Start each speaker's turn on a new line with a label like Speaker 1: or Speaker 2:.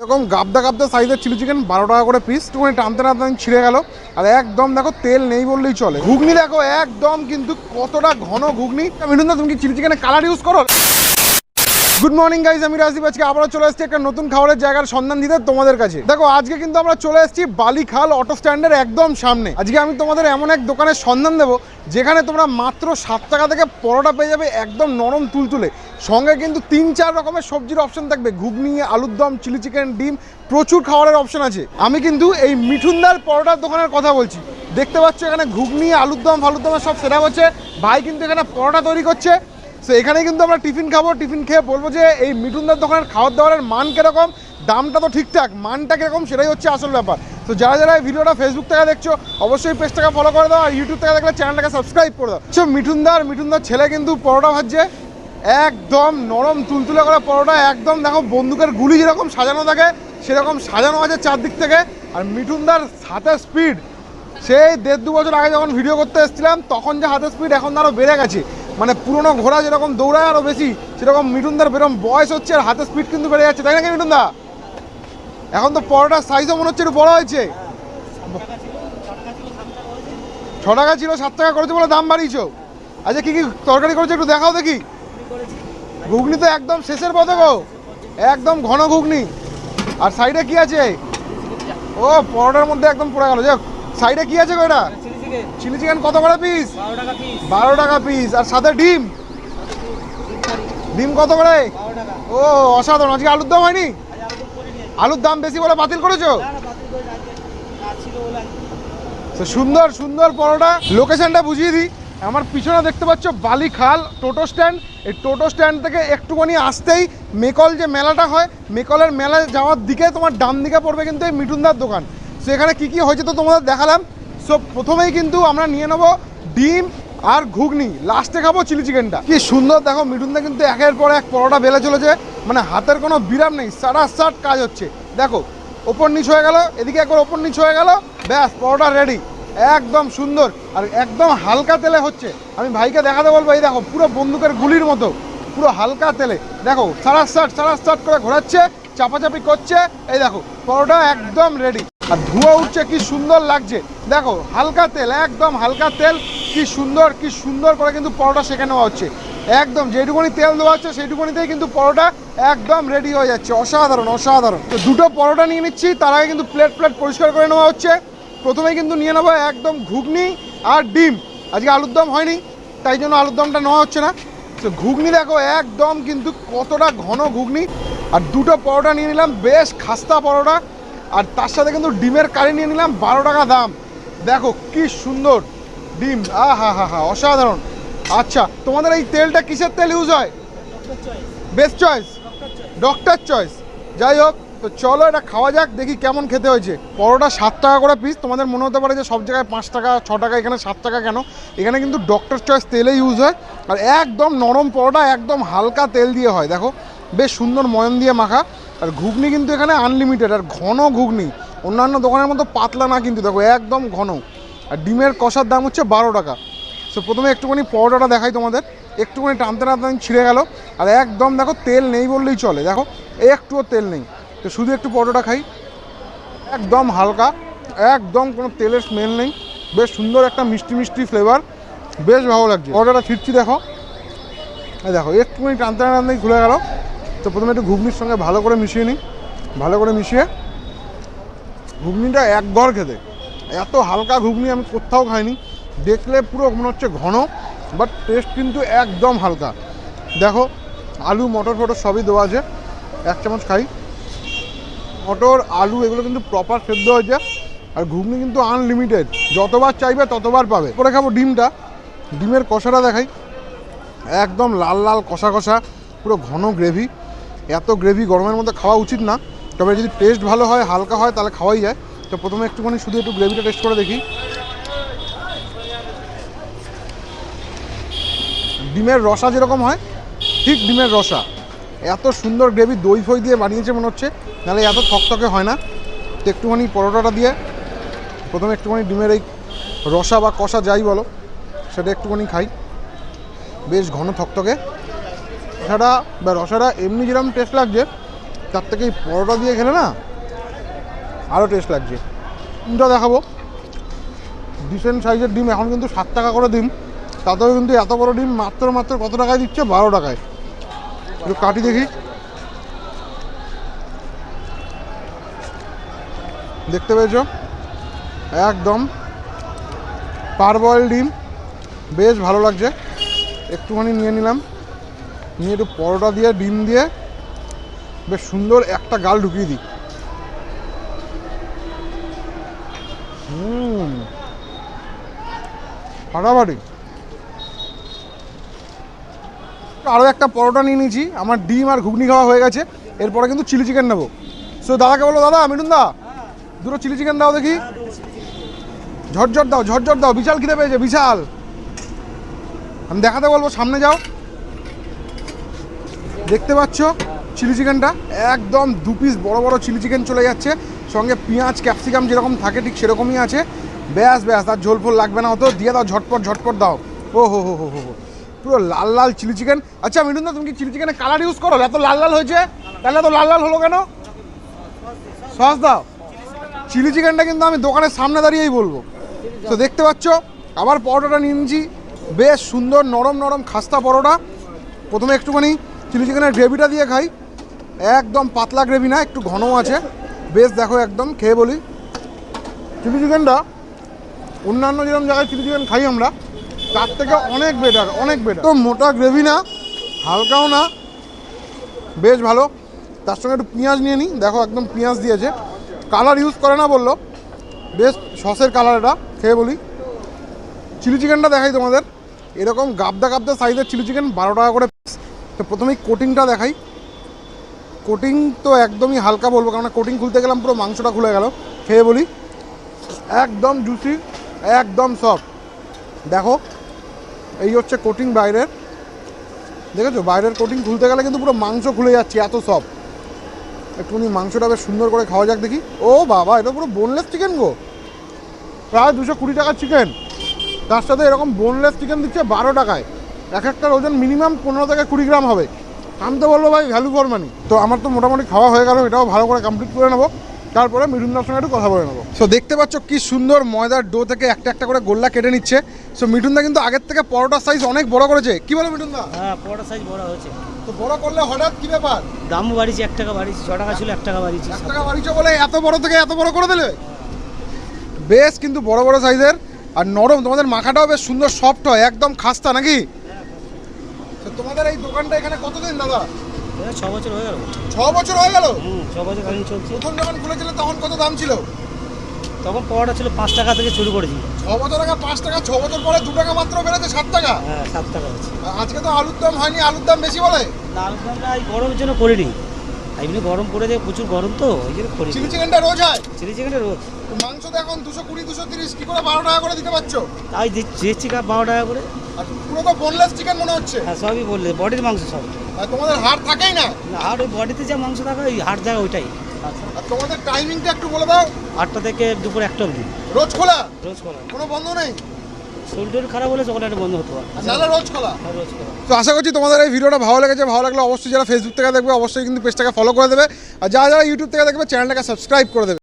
Speaker 1: এরকম গাবদা গাবদা সাইজের chilli chicken বারো টাকা করে পিস একটুখানি টানতে টানতে ছিঁড়ে গেল। আর একদম দেখো তেল নেই বললেই চলে। ঘুগনি দেখো, একদম কিন্তু কতটা ঘন ঘুগনি। মিঠুন তুমি কি চিলি চিকেনের কালার ইউজ করো? গুড মর্নিং গাইজ আমি রাজদীপ। আজকে আবারও চলে এসেছি একটা নতুন খাবারের জায়গার সন্ধান দিতে তোমাদের কাছে। দেখো, আজকে কিন্তু আমরা চলে এসেছি বালিখাল অটো স্ট্যান্ডের একদম সামনে। আজকে আমি তোমাদের এমন এক দোকানের সন্ধান দেবো, যেখানে তোমরা মাত্র সাত টাকা থেকে পরোটা পেয়ে যাবে একদম নরম তুলতুলে। সঙ্গে কিন্তু তিন চার রকমের সবজির অপশন থাকবে, ঘুগনি, আলুর দম চিলি চিকেন ডিম, প্রচুর খাবারের অপশন আছে। আমি কিন্তু এই মিঠুনদার পরোটার দোকানের কথা বলছি। দেখতে পাচ্ছ এখানে ঘুগনি, আলুর দম, ফালুর দমের সব সেরা হচ্ছে। ভাই কিন্তু এখানে পরোটা তৈরি করছে। সো এখানে কিন্তু আমরা টিফিন খাব, টিফিন খেয়ে বলব যে এই মিঠুনদার দোকানের খাওয়ার দাওয়ারের মান কীরকম, দামটা তো ঠিকঠাক, মানটা কীরকম সেটাই হচ্ছে আসল ব্যাপার। তো যারা যারা এই ভিডিওটা ফেসবুক থেকে দেখছ, অবশ্যই পেজটাকে ফলো করে দাও আর ইউটিউব থেকে দেখলে চ্যানেলটাকে সাবস্ক্রাইব করে দাও। সো মিঠুনদার মিঠুনদার ছেলে কিন্তু পরোটা ভাজছে, একদম নরম তুলতুলে করে পরোটা, একদম দেখো বন্দুকের গুলি যেরকম সাজানো থাকে, সেরকম সাজানো আছে চারদিক থেকে। আর মিঠুনদার হাতের স্পিড সেই দেড় দু বছর আগে যখন ভিডিও করতে এসেছিলাম, তখন যে হাতের স্পিড এখন আরও বেড়ে গেছে। মানে পুরোনো ঘোড়া যেরকম দৌড়ায় আরও বেশি, সেরকম মিঠুনদার বেরম বয়স হচ্ছে আর হাতের স্পিড কিন্তু বেড়ে যাচ্ছে, তাই নাকি মিঠুনদা? এখন তো পরোটার সাইজও মনে হচ্ছে একটু বড় হয়েছে। ছ টাকা ছিল, সাত টাকা করেছে বলে দাম বাড়িয়েছো। আচ্ছা কি কি তরকারি করেছে একটু দেখাও দেখি। ঘুগনি তো একদম শেষের পথে গো একদম ঘন ঘুগনি। আর সাইডে কি আছে? ও, পরোটার মধ্যে একদম পড়ে গেল। যাক সাইডে কি আছে গো এটা?
Speaker 2: চিলি চিকেন
Speaker 1: কত করে পিস
Speaker 2: বারো টাকা পিস
Speaker 1: বারো টাকা পিস আর সাথে ডিম? ডিম কত করে? ও অসাধারণ। আজকে আলুর দাম হয়নি? আলুর দাম বেশি বলে বাতিল করেছ? তো সুন্দর সুন্দর পরোটা। লোকেশনটা বুঝিয়ে দিই। আমার পিছনে দেখতে পাচ্ছ বালিখাল টোটো স্ট্যান্ড। এই টোটো স্ট্যান্ড থেকে একটুখানি আসতেই মেকল যে মেলাটা হয় মেকলের মেলায় যাওয়ার দিকে তোমার ডান দিকে পড়বে কিন্তু এই মিঠুনদার দোকান। সো এখানে কী কী হয়েছে তো তোমাদের দেখালাম। সো প্রথমেই কিন্তু আমরা নিয়ে নেব ডিম আর ঘুগনি। লাস্টে খাব চিলি চিকেনটা কি সুন্দর, দেখো, মিঠুনদা কিন্তু একের পর এক পরোটা বেলে চলেছে। মানে হাতের কোনো বিরাম নেই সারা সাট কাজ হচ্ছে। দেখো, ওপর নিচ হয়ে গেল, এদিকে একবার ওপর নিচ হয়ে গেল, ব্যাস, পরোটা রেডি একদম সুন্দর, আর একদম হালকা তেলে হচ্ছে। আমি ভাইকে দেখাতে বলব, এই দেখো, পুরো বন্দুকের গুলির মতো, পুরো হালকা তেলে। দেখো সারা সাট সারা সাট করে ঘোরাচ্ছে, চাপাচাপি করছে। এই দেখো, পরোটা একদম রেডি আর ধোঁয়া উঠছে, কি সুন্দর লাগছে। দেখো, হালকা তেল, একদম হালকা তেল, কি সুন্দর কি সুন্দর করে কিন্তু পরোটা নেওয়া হচ্ছে। একদম যেটুকুনি তেল দেওয়া হচ্ছে সেইটুকুনিতেই কিন্তু পরোটা একদম রেডি হয়ে যাচ্ছে। অসাধারণ অসাধারণ। তো দুটো পরোটা নিয়ে নিচ্ছি, তার আগে কিন্তু প্লেট প্লেট পরিষ্কার করে নেওয়া হচ্ছে। প্রথমেই কিন্তু নিয়ে নেব একদম ঘুগনি আর ডিম। আজকে আলুর দম হয়নি, তাই জন্য আলুর দমটা নেওয়া হচ্ছে না। তো ঘুগনি দেখো, একদম কিন্তু কতটা ঘন ঘুগনি। আর দুটো পরোটা নিয়ে নিলাম, বেশ খাস্তা পরোটা। আর তার সাথে কিন্তু ডিমের কারি নিয়ে নিলাম, বারো টাকা দাম। দেখো কি সুন্দর ডিম। আ হা হা হা অসাধারণ। আচ্ছা তোমাদের এই তেলটা কিসের তেল ইউজ হয়? বেস্ট চয়েস
Speaker 2: ডক্টর চয়েস
Speaker 1: যাই হোক, তো চলো এটা খাওয়া যাক, দেখি কেমন খেতে হয়েছে। পরোটা সাত টাকা করে পিস তোমাদের মনে হতে পারে যে সব জায়গায় পাঁচ টাকা, ছ টাকা, এখানে সাত টাকা কেন? এখানে কিন্তু ডক্টর চয়েস তেলে ইউজ হয়। আর একদম নরম পরোটা, একদম হালকা তেল দিয়ে হয়। দেখো, বেশ সুন্দর ময়ন দিয়ে মাখা। আর ঘুগনি কিন্তু এখানে আনলিমিটেড আর ঘন ঘুগনি। অন্যান্য দোকানের মতো পাতলা না কিন্তু, দেখো, একদম ঘন। আর ডিমের কষার দাম হচ্ছে বারো টাকা। সো প্রথমে একটুখানি পরোটাটা দেখাই তোমাদের। একটুখানি টানতে টানতে ছিঁড়ে গেল। আর একদম, দেখো, তেল নেই বললেই চলে। দেখো, একটুও তেল নেই। তো শুধু একটু পরোটা খাই। একদম হালকা, একদম কোনো তেলের স্মেল নেই। বেশ সুন্দর একটা মিষ্টি মিষ্টি ফ্লেভার বেশ ভালো লাগছে। পরোটাটা ছিটছি, দেখো। দেখো, একটুখানি টানতে টানতেই খুলে গেল। তো প্রথমে একটু ঘুগনির সঙ্গে ভালো করে মিশিয়ে নিই। ভালো করে মিশিয়ে ঘুগনিটা এক ঘর খেতে। এত হালকা ঘুগনি আমি কোথাও খাইনি। দেখলে পুরো মনে হচ্ছে ঘন বাট টেস্ট কিন্তু একদম হালকা। দেখো, আলু, মটর ফটর সবই দেওয়া আছে। এক চামচ খাই। মটর, আলু, এগুলো কিন্তু প্রপার সেদ্ধ হয়েছে আর ঘুগনি কিন্তু আনলিমিটেড যতবার চাইবে ততবার পাবে। পরে খাব ডিমটা। ডিমের কষাটা দেখাই। একদম লাল লাল কষা কষা, পুরো ঘন গ্রেভি এত গ্রেভি গরমের মধ্যে খাওয়া উচিত না। তবে যদি টেস্ট ভালো হয়, হালকা হয়, তাহলে খাওয়াই যায়। তো প্রথমে একটুখানি শুধু একটু গ্রেভিটা টেস্ট করে দেখি। ডিমের রসা যেরকম হয়, ঠিক ডিমের রসা। এত সুন্দর গ্রেভি দই ফই দিয়ে বানিয়েছে মনে হচ্ছে, নাহলে এত থকথকে হয় না। তো একটুখানি পরোটাটা দিয়ে, প্রথমে একটুখানি ডিমের এই রসা বা কষা যাই বলো, সেটা একটুখানি খাই। বেশ ঘন থকথকে। রসাটা, বা রসাটা এমনি যেরকম টেস্ট লাগছে, তার থেকে এই পরোটা দিয়ে খেলে না আরও টেস্ট লাগছে। ডিমটা দেখাবো। ডিসেন্ট সাইজের ডিম, এখন কিন্তু সাত টাকা করে ডিম। তাতেও কিন্তু এত বড় ডিম, মাত্র মাত্র কত টাকায় দিচ্ছে? বারো টাকায়। একটু কাটি দেখি। দেখতে পেয়েছ? একদম পারবয়েল ডিম। বেশ ভালো লাগছে। একটুখানি নিয়ে নিলাম। নিয়ে একটু পরোটা দিয়ে, ডিম দিয়ে বেশ সুন্দর একটা গাল ঢুকিয়ে দিই। হুম। ফাটাফাটি। আরও একটা পরোটা নিয়ে নিয়েছি, আমার ডিম আর ঘুগনি খাওয়া হয়ে গেছে, এরপরে কিন্তু চিলি চিকেন নেব। সো দাদাকে বলো, দাদা মিঠুন দা দুটো চিলি চিকেন দাও দেখি। ঝটঝট দাও ঝটঝট দাও, বিশাল খিদে পেয়েছে, বিশাল। আমি দেখাতে বলব, সামনে যাও। দেখতে পাচ্ছ চিলি চিকেনটা? একদম দু পিস বড় বড় চিলি চিকেন চলে যাচ্ছে। সঙ্গে পেঁয়াজ, ক্যাপসিকাম যেরকম থাকে ঠিক সেরকমই আছে। ব্যাস ব্যাস, আর ঝোল ফোল লাগবে না অত দিয়ে দাও, ঝটপট ঝটপট দাও। ও, হো হো হো হো পুরো লাল লাল চিলি চিকেন। আচ্ছা মিঠুন দা, তুমি কি চিলি চিকেনের কালার ইউজ করো? এত লাল লাল হয়েছে? তাহলে এত লাল লাল হলো কেন? সস দাও। চিলি চিকেনটা কিন্তু আমি দোকানের সামনে দাঁড়িয়েই বলব। তো দেখতে পাচ্ছ, আবার পরোটাটা নিয়ে নিয়েছি বেশ সুন্দর নরম নরম খাস্তা পরোটা। প্রথমে একটুখানি চিলি চিকেনের গ্রেভিটা দিয়ে খাই। একদম পাতলা গ্রেভি না, একটু ঘনও আছে। বেশ, দেখো একদম, খেয়ে বলি। চিলি চিকেনটা, অন্যান্য যেরকম জায়গায় চিলি চিকেন খাই আমরা, তার থেকে অনেক বেটার অনেক বেটার তো মোটা গ্রেভি না, হালকাও না, বেশ ভালো। তার সঙ্গে একটু পেঁয়াজ নিয়ে নিই দেখো একদম পেঁয়াজ দিয়েছে। কালার ইউজ করে না বলল, বেশ সসের কালার এটা, খেয়ে বলি। চিলি চিকেনটা দেখাই তোমাদের। এরকম গাবদা গাবদা সাইজের চিলি চিকেন বারো টাকা করে। তো প্রথমেই কোটিংটা দেখাই। কোটিং তো একদমই হালকা বলব কারণ কোটিং খুলতে গেলাম, পুরো মাংসটা খুলে গেল। খেয়ে বলি। একদম জুসি একদম সফট দেখো, এই হচ্ছে কোটিং বাইরের। দেখেছ? বাইরের কোটিং খুলতে গেলে কিন্তু পুরো মাংস খুলে যাচ্ছে, এত সফট একটুখানি মাংসটা বেশ সুন্দর করে খাওয়া যাক দেখি। ও বাবা, এটা পুরো বোনলেস চিকেন গো। প্রায় দুশো কুড়ি টাকার চিকেন তার সাথে এরকম বোনলেস চিকেন দিচ্ছে বারো টাকায়। এক একটার ওজন মিনিমাম পনেরো থেকে কুড়ি গ্রাম হবে। আমি তো বলব ভাই ভ্যালু ফর মানি তো আমার তো মোটামুটি খাওয়া হয়ে গেল এটাও ভালো করে কমপ্লিট করে নেব। তারপরে মিঠুনদার সঙ্গে একটু কথা বলে নেব। সো দেখতে পাচ্ছ কি সুন্দর ময়দার ডো থেকে একটা একটা করে গোল্লা কেটে নিচ্ছে। সো মিঠুনদা কিন্তু আগের থেকে পরোটার সাইজ অনেক বড় করেছে। কি বলো মিঠুনদা?
Speaker 2: হ্যাঁ পরোটা সাইজ বড় হয়েছে।
Speaker 1: তো বড় করলে হঠাৎ কি ব্যাপার?
Speaker 2: দামও বাড়িয়েছি এক টাকা বাড়িয়েছি ছ টাকা ছিল এক টাকা বাড়িয়েছি।
Speaker 1: এক টাকা বাড়িছো বলে এত বড় থেকে এত বড় করে দিলে? বেশ কিন্তু বড় বড় সাইজের আর নরম তোমাদের মাখাটাও বেশ সুন্দর সফট হয় একদম খাস্তা নাকি? তোমাদের এই দোকানটা এখানে কতদিন দাদা?
Speaker 2: ছ বছর হয়ে গেল।
Speaker 1: ছ বছর হয়ে গেল?
Speaker 2: হুম ছ বছর কালীন চলছে।
Speaker 1: প্রথম যখন খুলেছিলে তখন কত দাম ছিল?
Speaker 2: তখন পরোটা ছিল পাঁচ টাকা থেকে শুরু করেছি।
Speaker 1: ছ বছর আগে পাঁচ টাকা ছ বছর পরে দু টাকা মাত্র বেড়েছে সাত টাকা?
Speaker 2: হ্যাঁ সাত টাকা
Speaker 1: আজকে তো আলুর দাম হয়নি আলুর দাম বেশি বলে?
Speaker 2: না আলুর দামটা এই গরমের জন্য করিনি। এমনি গরম পড়ে যায় প্রচুর গরম তো ওই জন্য করি
Speaker 1: চিলি চিকেনটা রোজ হয়?
Speaker 2: চিলি চিকেনটা রোজ।
Speaker 1: মাংস তো এখন দুশো কুড়ি দুশো তিরিশ কি করে বারো টাকা করে দিতে পারছ?
Speaker 2: তাই দিচ্ছি বারো টাকা করে।
Speaker 1: আর তো বোনলেস চিকেন মনে হচ্ছে।
Speaker 2: হ্যাঁ সবই বললে বডির মাংস সব।
Speaker 1: তোমাদের হাড় থাকেই না?
Speaker 2: ওই বডিতে যা মাংস থাকে ওই জায়গা ওইটাই। আচ্ছা
Speaker 1: আর তোমাদের টাইমিংটা একটু বলে দাও।
Speaker 2: আটটা থেকে দুপুর একটা অবধি।
Speaker 1: রোজ খোলা?
Speaker 2: রোজ করা
Speaker 1: কোনো বন্ধ নেই?
Speaker 2: শরীর খারাপ হলে সকালে একটা বন্ধ হতে
Speaker 1: নাহলে রোজ খোলা।
Speaker 2: হ্যাঁ, রোজ করা
Speaker 1: তো আশা করছি তোমাদের এই ভিডিওটা ভালো লেগেছে। ভালো লাগলে অবশ্যই যারা ফেসবুক থেকে দেখবে অবশ্যই কিন্তু পেজটাকে ফলো করে দেবে। আর যারা যারা ইউটিউব থেকে দেখবে চ্যানেলটাকে সাবস্ক্রাইব করে দেবে।